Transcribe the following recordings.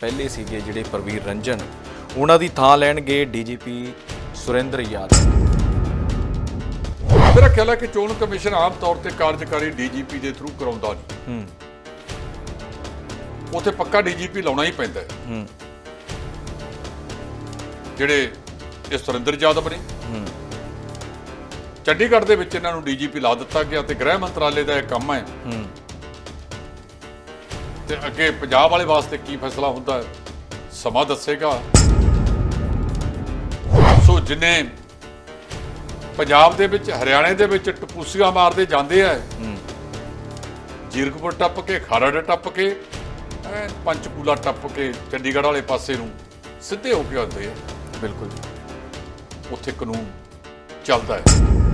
ਪਹਿਲੇ ਸੀਗੇ ਜਿਹੜੇ ਪ੍ਰਵੀਰ ਰੰਜਨ। ਉਹਨਾਂ ਦੀ ਥਾਂ ਲੈਣਗੇ ਡੀਜੀਪੀ ਸੁਰਿੰਦਰ ਯਾਦਵ। ਮੇਰਾ ਖਿਆਲ ਹੈ ਕਿ ਚੋਣ ਕਮਿਸ਼ਨ ਆਮ ਤੌਰ ਤੇ ਕਾਰਜਕਾਰੀ ਡੀਜੀਪੀ ਦੇ ਥਰੂ ਕਰਾਉਂਦਾ ਨਹੀਂ। ਹੂੰ। ਉੱਥੇ ਪੱਕਾ ਡੀਜੀਪੀ ਲਾਉਣਾ ਹੀ ਪੈਂਦਾ ਹੈ। ਹੂੰ। ਜਿਹੜੇ ਇਹ ਸੁਰਿੰਦਰ ਯਾਦਵ ਨੇ। ਹੂੰ। ਚੰਡੀਗੜ੍ਹ ਦੇ ਵਿੱਚ ਇਹਨਾਂ ਨੂੰ ਡੀਜੀਪੀ ਲਾ ਦਿੱਤਾ ਗਿਆ ਤੇ ਗ੍ਰਹਿ ਮੰਤਰਾਲੇ ਦਾ ਇਹ ਕੰਮ ਹੈ। ਹੂੰ। ਤੇ ਅੱਗੇ ਪੰਜਾਬ ਵਾਲੇ ਵਾਸਤੇ ਕੀ ਫੈਸਲਾ ਹੁੰਦਾ ਹੈ? ਸਮਾਂ ਦੱਸੇਗਾ। ਸੋ ਜਿਨੇ ਪੰਜਾਬ ਦੇ ਵਿੱਚ ਹਰਿਆਣੇ ਦੇ ਵਿੱਚ ਟਪੂਸੀਆਂ ਮਾਰਦੇ ਜਾਂਦੇ ਆ ਜੀਰਕਪੁਰ ਟੱਪ ਕੇ ਖਰੜ ਟੱਪ ਕੇ ਪੰਚਕੂਲਾ ਟੱਪ ਕੇ ਚੰਡੀਗੜ੍ਹ ਵਾਲੇ ਪਾਸੇ ਨੂੰ ਸਿੱਧੇ ਹੋ ਕੇ ਆਉਂਦੇ ਆ। ਬਿਲਕੁਲ ਉੱਥੇ ਕਾਨੂੰਨ ਚੱਲਦਾ ਹੈ।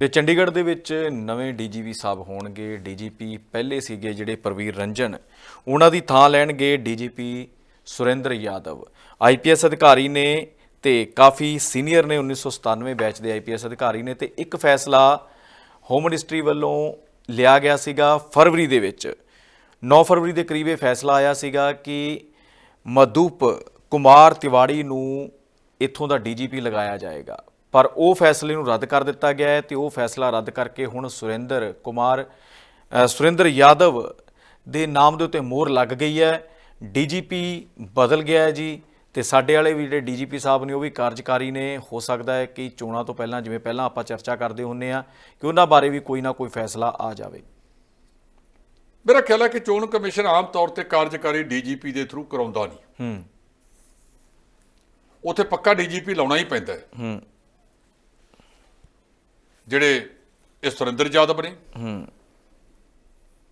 ਤੇ ਚੰਡੀਗੜ੍ਹ ਦੇ ਵਿੱਚ ਨਵੇਂ ਡੀਜੀਪੀ ਸਾਹਿਬ ਹੋਣਗੇ। ਡੀਜੀਪੀ ਪਹਿਲੇ ਸੀਗੇ ਜਿਹੜੇ ਪ੍ਰਵੀਰ ਰੰਜਨ। ਉਹਨਾਂ ਦੀ ਥਾਂ ਲੈਣਗੇ ਡੀਜੀਪੀ ਸੁਰਿੰਦਰ ਯਾਦਵ। ਆਈਪੀਐਸ ਅਧਿਕਾਰੀ ਨੇ ਤੇ ਕਾਫੀ ਸੀਨੀਅਰ ਨੇ 1997 ਬੈਚ ਦੇ ਆਈਪੀਐਸ ਅਧਿਕਾਰੀ ਨੇ ਤੇ ਇੱਕ ਫੈਸਲਾ ਹੋਮ ਮਿਨਿਸਟਰੀ ਵੱਲੋਂ ਲਿਆ ਗਿਆ ਸੀਗਾ ਫਰਵਰੀ ਦੇ ਵਿੱਚ। 9 ਫਰਵਰੀ ਦੇ ਕਰੀਬ ਇਹ ਫੈਸਲਾ ਆਇਆ ਸੀਗਾ ਕਿ ਮਧੂਪ ਕੁਮਾਰ ਤਿਵਾੜੀ ਨੂੰ ਇੱਥੋਂ ਦਾ ਡੀਜੀਪੀ ਲਗਾਇਆ ਜਾਏਗਾ। ਪਰ ਉਹ ਫੈਸਲੇ ਨੂੰ ਰੱਦ ਕਰ ਦਿੱਤਾ ਗਿਆ ਹੈ ਤੇ ਉਹ ਫੈਸਲਾ ਰੱਦ ਕਰਕੇ ਹੁਣ ਸੁਰਿੰਦਰ ਕੁਮਾਰ ਸੁਰਿੰਦਰ ਯਾਦਵ ਦੇ ਨਾਮ ਦੇ ਉੱਤੇ ਮੋਹਰ ਲੱਗ ਗਈ ਹੈ। ਡੀਜੀਪੀ ਬਦਲ ਗਿਆ ਹੈ ਜੀ ਤੇ ਸਾਡੇ ਵਾਲੇ ਵੀ ਜਿਹੜੇ ਡੀਜੀਪੀ ਸਾਹਿਬ ਨੇ ਉਹ ਵੀ ਕਾਰਜਕਾਰੀ ਨੇ। ਹੋ ਸਕਦਾ ਹੈ ਕਿ ਚੋਣਾਂ ਤੋਂ ਪਹਿਲਾਂ ਜਿਵੇਂ ਪਹਿਲਾਂ ਆਪਾਂ ਚਰਚਾ ਕਰਦੇ ਹੁੰਨੇ ਆ ਕਿ ਉਹਨਾਂ ਬਾਰੇ ਵੀ ਕੋਈ ਨਾ ਕੋਈ ਫੈਸਲਾ ਆ ਜਾਵੇ। ਮੇਰਾ ਖਿਆਲ ਹੈ ਕਿ ਚੋਣ ਕਮਿਸ਼ਨ ਆਮ ਤੌਰ ਤੇ ਕਾਰਜਕਾਰੀ ਡੀਜੀਪੀ ਦੇ ਥਰੂ ਕਰਾਉਂਦਾ ਨਹੀਂ। ਹੂੰ। ਉੱਥੇ ਪੱਕਾ ਡੀਜੀਪੀ ਲਾਉਣਾ ਹੀ ਪੈਂਦਾ ਹੈ। ਹੂੰ। ਜਿਹੜੇ ਇਹ ਸੁਰਿੰਦਰ ਯਾਦਵ ਨੇ। ਹੂੰ।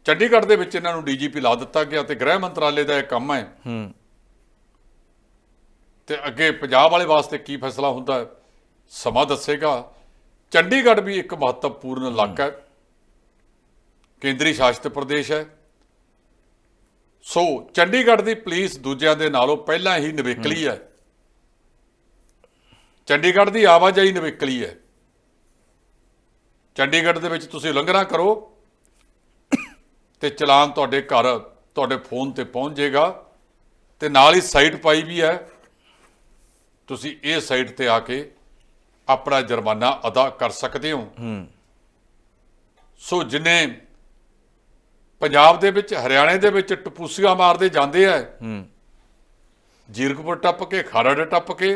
ਚੰਡੀਗੜ੍ਹ ਦੇ ਵਿੱਚ ਇਹਨਾਂ ਨੂੰ ਡੀਜੀਪੀ ਲਾ ਦਿੱਤਾ ਗਿਆ ਤੇ ਗ੍ਰਹਿ ਮੰਤਰਾਲੇ ਦਾ ਇਹ ਕੰਮ ਹੈ। ਹੂੰ। ਤੇ ਅੱਗੇ ਪੰਜਾਬ ਵਾਲੇ ਵਾਸਤੇ ਕੀ ਫੈਸਲਾ ਹੁੰਦਾ ਹੈ ਸਮਾਂ ਦੱਸੇਗਾ। ਚੰਡੀਗੜ੍ਹ ਵੀ ਇੱਕ ਮਹੱਤਵਪੂਰਨ ਇਲਾਕਾ ਹੈ। ਕੇਂਦਰੀ ਸ਼ਾਸਿਤ ਪ੍ਰਦੇਸ਼ ਹੈ। ਸੋ ਚੰਡੀਗੜ੍ਹ ਦੀ ਪੁਲਿਸ ਦੂਜਿਆਂ ਦੇ ਨਾਲੋਂ ਪਹਿਲਾਂ ਹੀ ਨਿਵੇਕਲੀ ਹੈ। ਚੰਡੀਗੜ੍ਹ ਦੀ ਆਵਾਜਾਈ ਨਿਵੇਕਲੀ ਹੈ। ਚੰਡੀਗੜ੍ਹ ਦੇ ਵਿੱਚ ਤੁਸੀਂ ਉਲੰਘਣਾ ਕਰੋ ਤੇ ਚਲਾਨ ਤੁਹਾਡੇ ਘਰ ਤੁਹਾਡੇ ਫੋਨ ਤੇ ਪਹੁੰਚ ਜਾਏਗਾ ਤੇ ਨਾਲ ਹੀ ਸਾਈਟ ਪਾਈ ਵੀ ਹੈ। ਤੁਸੀਂ ਇਹ ਸਾਈਟ ਤੇ ਆ ਕੇ ਆਪਣਾ ਜੁਰਮਾਨਾ ਅਦਾ ਕਰ ਸਕਦੇ ਹੋ। ਸੋ ਜਿਨੇ ਪੰਜਾਬ ਦੇ ਵਿੱਚ ਹਰਿਆਣੇ ਦੇ ਵਿੱਚ ਟਪੂਸੀਆਂ ਮਾਰਦੇ ਜਾਂਦੇ ਆ ਹੂੰ। ਜੀਰਕਪੁਰ ਟੱਪ ਕੇ ਖਰੜ ਟੱਪ ਕੇ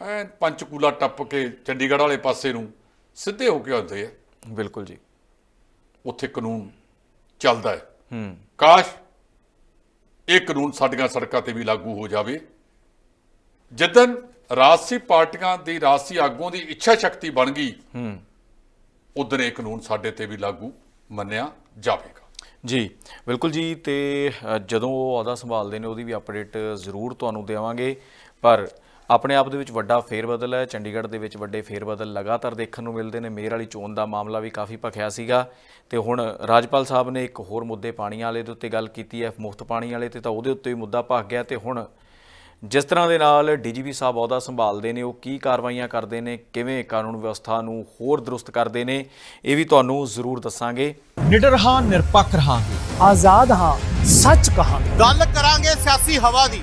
ਐਨ ਪੰਚਕੂਲਾ ਟੱਪ ਕੇ ਚੰਡੀਗੜ੍ਹ ਵਾਲੇ ਪਾਸੇ ਨੂੰ ਸਿੱਧੇ ਹੋ ਕੇ ਆਉਂਦੇ ਆ। ਬਿਲਕੁਲ ਜੀ। ਉੱਥੇ ਕਾਨੂੰਨ ਚੱਲਦਾ ਹੈ। ਹੂੰ। ਕਾਸ਼ ਇਹ ਕਾਨੂੰਨ ਸਾਡੀਆਂ ਸੜਕਾਂ ਤੇ ਵੀ ਲਾਗੂ ਹੋ ਜਾਵੇ। ਜਿੱਦਨ ਰਾਜਸੀ ਪਾਰਟੀਆਂ ਦੀ ਰਾਜਸੀ ਆਗੂਆਂ ਦੀ ਇੱਛਾ ਸ਼ਕਤੀ ਬਣ ਗਈ ਹੂੰ। ਉਦੋਂ ਇਹ ਕਾਨੂੰਨ ਸਾਡੇ ਤੇ ਵੀ ਲਾਗੂ ਮੰਨਿਆ ਜਾਵੇਗਾ। ਜੀ ਬਿਲਕੁਲ ਜੀ ਤੇ ਜਦੋਂ ਉਹ ਅਹੁਦਾ ਸੰਭਾਲਦੇ ਨੇ ਉਹਦੀ ਵੀ ਅਪਡੇਟ ਜ਼ਰੂਰ ਤੁਹਾਨੂੰ ਦੇਵਾਂਗੇ। ਪਰ ਆਪਣੇ ਆਪ ਦੇ ਵਿੱਚ ਵੱਡਾ ਫੇਰਬਦਲ ਹੈ। ਚੰਡੀਗੜ੍ਹ ਦੇ ਵਿੱਚ ਵੱਡੇ ਫੇਰਬਦਲ ਲਗਾਤਾਰ ਦੇਖਣ ਨੂੰ ਮਿਲਦੇ ਨੇ। ਮੇਅਰ ਵਾਲੀ ਚੋਣ ਦਾ ਮਾਮਲਾ ਵੀ ਕਾਫੀ ਭਖਿਆ ਸੀਗਾ। ਤੇ ਹੁਣ ਰਾਜਪਾਲ ਸਾਹਿਬ ਨੇ ਇੱਕ ਹੋਰ ਮੁੱਦੇ ਪਾਣੀ ਵਾਲੇ ਦੇ ਉੱਤੇ ਗੱਲ ਕੀਤੀ ਹੈ। ਮੁਫਤ ਪਾਣੀ ਵਾਲੇ ਤੇ ਤਾਂ ਉਹਦੇ ਉੱਤੇ ਵੀ ਮੁੱਦਾ ਭਖ ਗਿਆ। ਤੇ ਹੁਣ ਜਿਸ ਤਰ੍ਹਾਂ ਦੇ ਨਾਲ ਡੀਜੀਪੀ ਸਾਹਿਬ ਅਹੁਦਾ ਸੰਭਾਲਦੇ ਨੇ ਉਹ ਕੀ ਕਾਰਵਾਈਆਂ ਕਰਦੇ ਨੇ ਕਿਵੇਂ ਕਾਨੂੰਨ ਵਿਵਸਥਾ ਨੂੰ ਹੋਰ ਦਰੁਸਤ ਕਰਦੇ ਨੇ ਇਹ ਵੀ ਤੁਹਾਨੂੰ ਜ਼ਰੂਰ ਦੱਸਾਂਗੇ। ਨਿਡਰ ਹਾਂ ਨਿਰਪੱਖ ਰਹਾਂਗੇ। ਆਜ਼ਾਦ ਹਾਂ ਸੱਚ ਕਹਾਂਗੇ। ਗੱਲ ਕਰਾਂਗੇ ਸਿਆਸੀ ਹਵਾ ਦੀ।